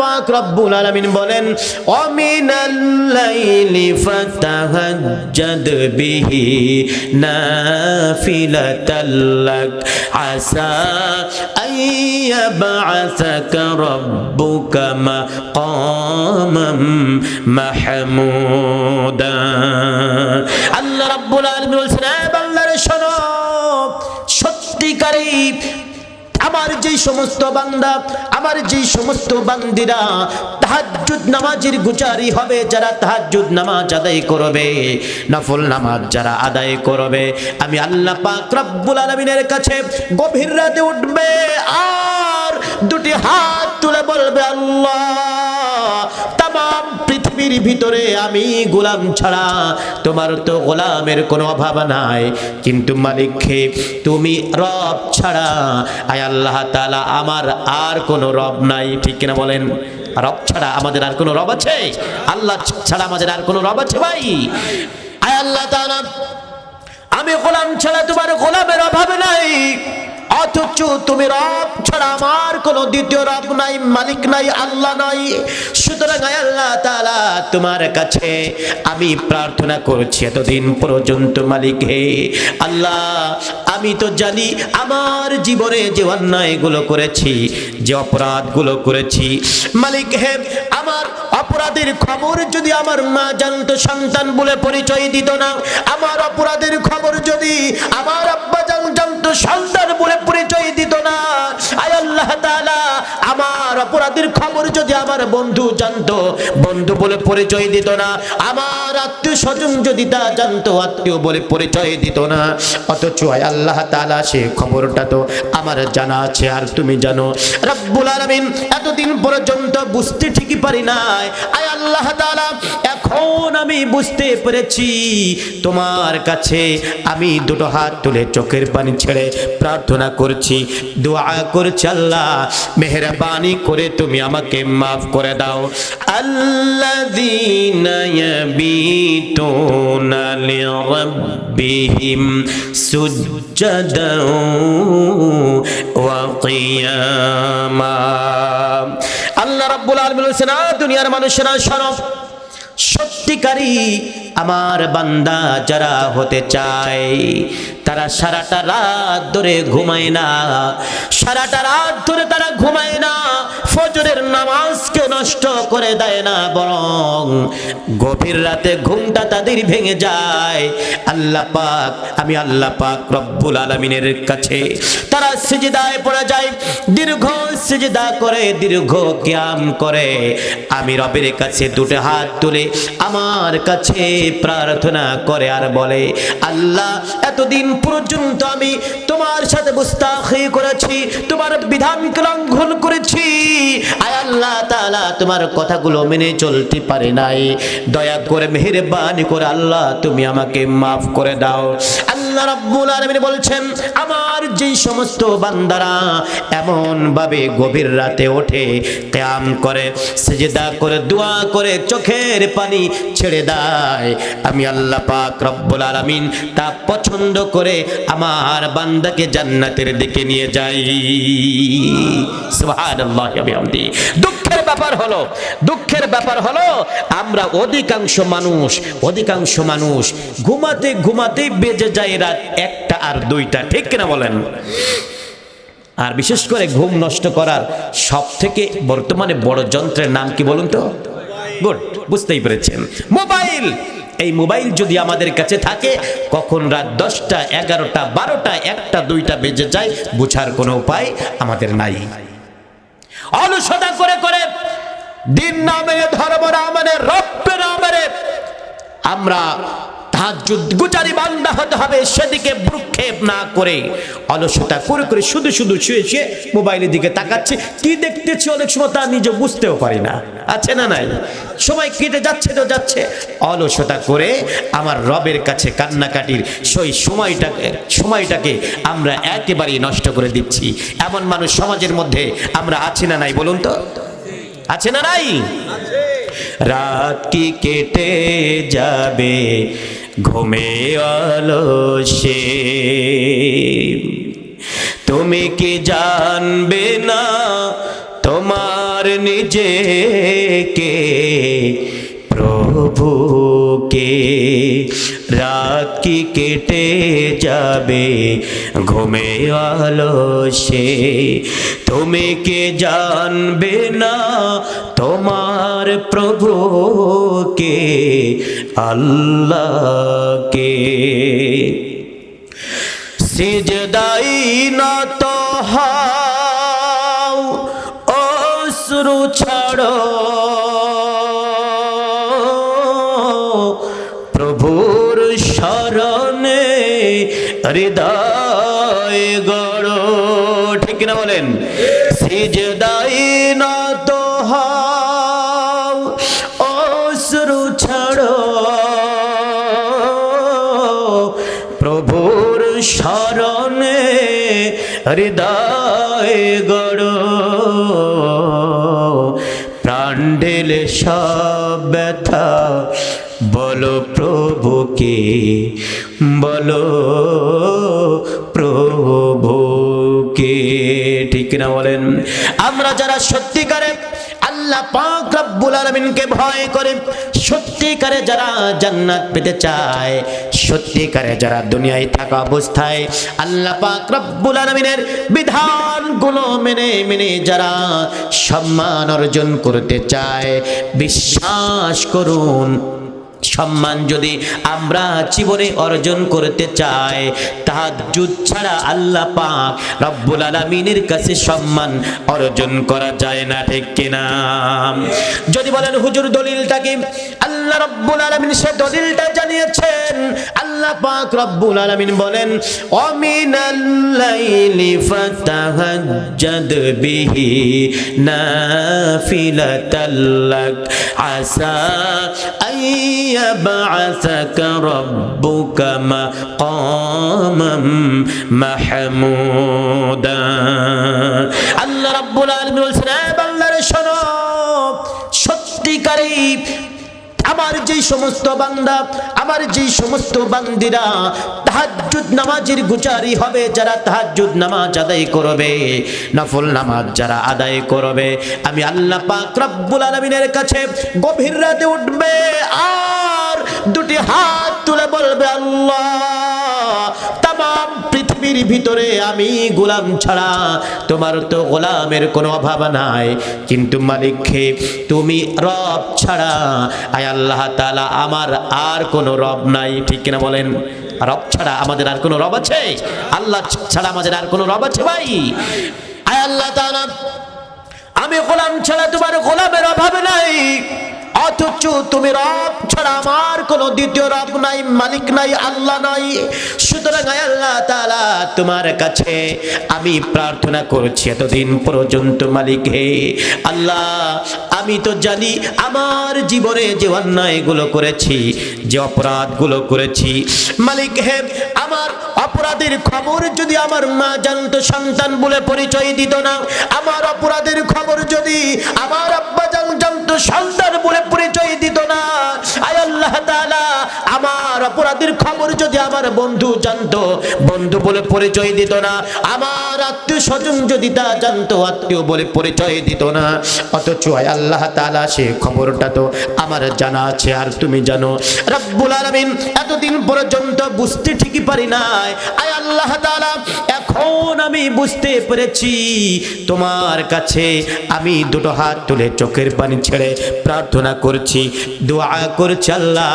পাক রব্বুল আলামিন বলেন, অমিনাল লাইলি ফাতাহাজ্জাদ বিহি নাফিলাতাল লাক, আসা আইয়াবআসাকা রাব্বুকা মাকামাম মাহমুদা। আল্লাহ রাব্বুল আলামিন বলছেন আমার যেই সমস্ত বান্দা, আমার যেই সমস্ত বান্দিরা তাহাজ্জুদ নামাজের গুজারি হবে, যারা তাহাজ্জুদ নামাজ আদায় করবে, নফল নামাজ যারা আদায় করবে, আমি আল্লাহ পাক রব্বুল আলামিনের কাছে গভীর রাতে উঠবে আর দুটি হাত তুলে বলবে, আল্লাহ পৃথিবীর ভিতরে আমি গোলাম ছাড়া তোমার তো গোলামের কোনো অভাব নাই। কিন্তু মালিক হে তুমি রব ছাড়া। আয় আল্লাহ তাআলা, আমার আর কোনো রব নাই। ঠিক কিনা বলেন? রব ছাড়া আমাদের আর কোনো রব আছে? আল্লাহ ছাড়া আমাদের আর কোনো রব আছে ভাই? আয় আল্লাহ তাআলা, আমি গোলাম ছাড়া তোমার গোলামের অভাব নাই। অথচ তুমি রব ছাড়া আমার কোনো দ্বিতীয় রব নাই, মালিক নাই, আল্লাহ নাই। সুতরাং আল্লাহ তাআলা, তোমার কাছে আমি প্রার্থনা করছি, এতদিন পর্যন্ত মালিক হে আল্লাহ আমি তো জানি আমার জীবনে যে অন্যায়গুলো করেছি, যে অপরাধগুলো করেছি। মালিক হে, আমার অপরাধের খবর যদি আমার মা জানতো, সন্তান বলে পরিচয় দিত না। আমার অপরাধের খবর যদি আমার আব্বা জান জানতো, সন্তান বলে পরিচয় দিত না। আয় আল্লাহ তাআলা, আমার অপরাধের খবর যদি আমার বন্ধু জানতো, বন্ধু বলে পরিচয় দিত না। আমার আত্মীয় স্বজন যদি তা জানতো, আত্মীয় বলে পরিচয় দিত না। অথচ আয় আল্লাহ তাআলা সে খবরটা তো আমার জানা আছে, আর তুমি জানো, রব্বুল আলমিন এতদিন পর্যন্ত বুঝতে ঠিকই পারি নাই। আয় আল্লাহ তাআলা এখন আমি বুঝতে পেরেছি, তোমার কাছে আমি দুটো হাত তুলে চোখের পানি ছেড়ে প্রার্থনা করছি, দোয়া করছি আল্লাহ, মেহরবানি করে তুমি আমাকে মাফ করে দাও। কিয়ামা। আল্লাহ রাব্বুল আলামিন বলেছেন, "আ দুনিয়ার মানুষেরা শোনো সত্যিকারী আমার বান্দা যারা হতে চায়, তারা সারাটা রাত ধরে ঘুমায় না, সারাটা রাত ধরে তারা ঘুমায় না। ফজরের নামাজকে নষ্ট করে দেয় না, বরং গভীর রাতে ঘুমটা তাদের ভেঙে যায়। আল্লাহ পাক, আমি আল্লাহ পাক রব্বুল আলমিনের কাছে তারা সিজদায় পড়ে যায়, দীর্ঘ সিজদা করে, দীর্ঘ ক্যাম করে। আমি রবের কাছে দুটো হাত তুলে আমার কাছে প্রার্থনা করে আর বলে, আল্লাহ, এতদিন পর্যন্ত আমি তোমার সাথে বুস্তাখি করেছি, তোমার বিধানকে লঙ্ঘন করেছি। আয় আল্লাহ তাআলা, তোমার কথাগুলো মেনে চলতে পারে নাই। দয়া করে মেহেরবানি করে আল্লাহ, তুমি আমাকে মাফ করে দাও। আল্লাহ রাব্বুল আলামিন বলছেন, আমার যেই সমস্ত বান্দারা এমন ভাবে গভীর রাতে ওঠে কিয়াম করে, সিজদা করে, দোয়া করে, চোখের পানি ছেড়ে দেয়, আমি আল্লাহ পাক রব্বুল আলামিন তা পছন্দ করে আমার বান্দাকে জান্নাতের দিকে নিয়ে যাই। সুবহানাল্লাহি ওয়া বিহামদি। দুঃখের ব্যাপার হলো, দুঃখের ব্যাপার হলো, আমরা অধিকাংশ মানুষ অধিকাংশ মানুষ ঘুমাতে ঘুমাতে বেজে যায় রাত একটা আর দুইটা, ঠিক কিনা বলেন? আর বিশেষ করে ঘুম নষ্ট করার সব থেকে বর্তমানে বড় যন্ত্রের নাম কি বলুন তো? গুড, বুঝতেই পেরেছেন। মোবাইল, এই মোবাইল যদি আমাদের কাছে থাকে, কখন রাত দশটা, এগারোটা, বারোটা, একটা, দুইটা বেজে যায়, বুঝার কোনো উপায় আমাদের নাই। অলসতা করে করে দিন নামে ধর্ম নামে রব্য নামে আমরা তাহাজ্জুদ গুজারি বান্দা হতে হবে সেদিকে ভ্রুক্ষেপ না করে। অলসতা করে করে শুধু শুধু শুয়ে শুয়ে মোবাইলের দিকে তাকাচ্ছে। কি দেখতেছি অনেক সময় তা নিজে বুঝতেও পারি না। আছে না নাই? সময় কেটে যাচ্ছে তো যাচ্ছে। অলসতা করে আমার রবের কাছে কান্নাকাটির সেই সময়টাকে সময়টাকে আমরা একেবারেই নষ্ট করে দিচ্ছি। এমন মানুষ সমাজের মধ্যে আমরা আছি না নাই বলুন তো? আছে না নাই? রাত কি কেটে যাবে? ঘুমে আলসে তুমি কি জানবে না তোমার নিজেকে? নিজেকে প্রভুকে রাত কি কেটে যাবে, ঘুমে আলসে তুমি কে জানবে না তোমার প্রভুকে আল্লাহকে। সিজদাই নত হাও হৃদয় গড়। ঠিক না বলেন? সিজদাই নত হাও, অশ্রু ছাড়ো। প্রভুর শরণে হৃদয় গড়। প্রাণ ঢেলে সব ব্যথা, বলো প্রভুকে বলো প্রভুকে ঠিক না বলেন? আমরা যারা সত্যিকারে আল্লাহ পাক রব্বুল আলামিনকে ভয় করে, সত্যিকারে যারা জান্নাত পেতে চায়, সত্যিকারে যারা দুনিয়ায় থাকা অবস্থায়, আল্লাহ পাক রব্বুল আলামিনের বিধানগুলো মেনে মেনে যারা সম্মান অর্জন করতে চায়, বিশ্বাস করুন। সম্মান যদি আমরা জীবনে অর্জন করতে চাই, তাহাজ্জুদ ছাড়া আল্লাহ পাক রব্বুল আলামিনের কাছে সম্মান অর্জন করা যায় না, ঠিক কিনা? যদি বলেন হুজুর দলিলটা কি? আল্লাহ রব্বুল আলামিন সে দলিলটা জানিয়েছেন। আল্লাহ পাক রব্বুল আলামিন বলেন, অমিনাল বিহি নাফিলাতাল্লাক আসা আইয়াবআসাকা রব্বুকা মাকামাম মাহমুদ। যেই সমস্ত বান্দা, আমার যেই সমস্ত বান্দিরা তাহাজ্জুদ নামাজের গুচারি হবে, যারা তাহাজ্জুদ নামাজ আদায় করবে, নফল নামাজ যারা আদায় করবে, আমি আল্লাহ পাক রব্বুল আলামিনের কাছে গভীর রাতে উঠবে, আর দুটি হাত তুলে বলবে, আল্লাহ পৃথিবীর ভিতরে আমি গোলাম ছাড়া তোমার তো গোলামের কোনো অভাব নাই। কিন্তু মালিক হে তুমি রব ছাড়া। আয় আল্লাহ তাআলা, আমার আর কোনো রব নাই। ঠিক কিনা বলেন? রব ছাড়া আমাদের আর কোনো রব আছে? আল্লাহ ছাড়া আমাদের আর কোনো রব আছে ভাই? আয় আল্লাহ তাআলা, আমি গোলাম ছাড়া তোমার গোলামের অভাব নাই। অথচ তুমি রব ছাড়া আমার কোনো দ্বিতীয় রব নাই, মালিক নাই, আল্লাহ নাই। সুতরাং আল্লাহ তাআলা, তোমার কাছে আমি প্রার্থনা করছি এতদিন পর্যন্ত, মালিক। হে আল্লাহ, আমি তো জানি আমার জীবনে যে অন্যায়গুলো করেছি, যে অপরাধগুলো করেছি। মালিক হে, আমার অপরাধের খবর যদি আমার মা জানতো, সন্তান বলে পরিচয় দিত না, আমার অপরাধের খবর যদি আমার আব্বা জান জানতো, সন্তান বলে পরিচয় দিত না। আয় আল্লাহ তাআলা, আমার অপরাধের খবর যদি আমার বন্ধু জানতো, বন্ধু বলে পরিচয় দিত না। আমার আত্মীয় স্বজন যদি তা জানতো, আত্মীয় বলে পরিচয় দিত না। অথচ আয় আল্লাহ তাআলা, সে খবরটা তো আমার জানা আছে, আর তুমি জানো। রব্বুল আলামিন, এতদিন পর্যন্ত বুঝতে ঠিকই পারি নাই। আয় আল্লাহ তাআলা এখন আমি বুঝতে পেরেছি, তোমার কাছে আমি দুটো হাত তুলে চোখের পানি ছেড়ে প্রার্থনা করছি, দোয়া করছি আল্লাহ,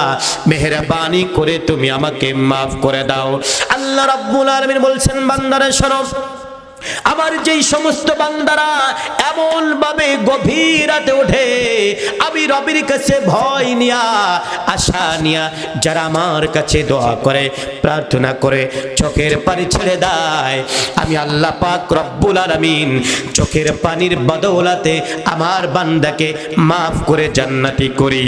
মেহরবানি করে তুমি আমাকে মাফ করে দাও। আল্লাহ রাব্বুল আলামিন বলছেন, বান্দারে শোনো আমার যেই সমস্ত বান্দারা এমন ভাবে গভীর রাতে ওঠে, আমি রবির কাছে ভয় নিয়া, আশা নিয়া যারা আমার কাছে দোয়া করে, প্রার্থনা করে চোখের পানি ছেড়ে দেয়। আমি আল্লাহ পাক রব্বুল আলামিন চোখের পানির বদৌলাতে আমার বান্দাকে মাফ করে জান্নাতি করি।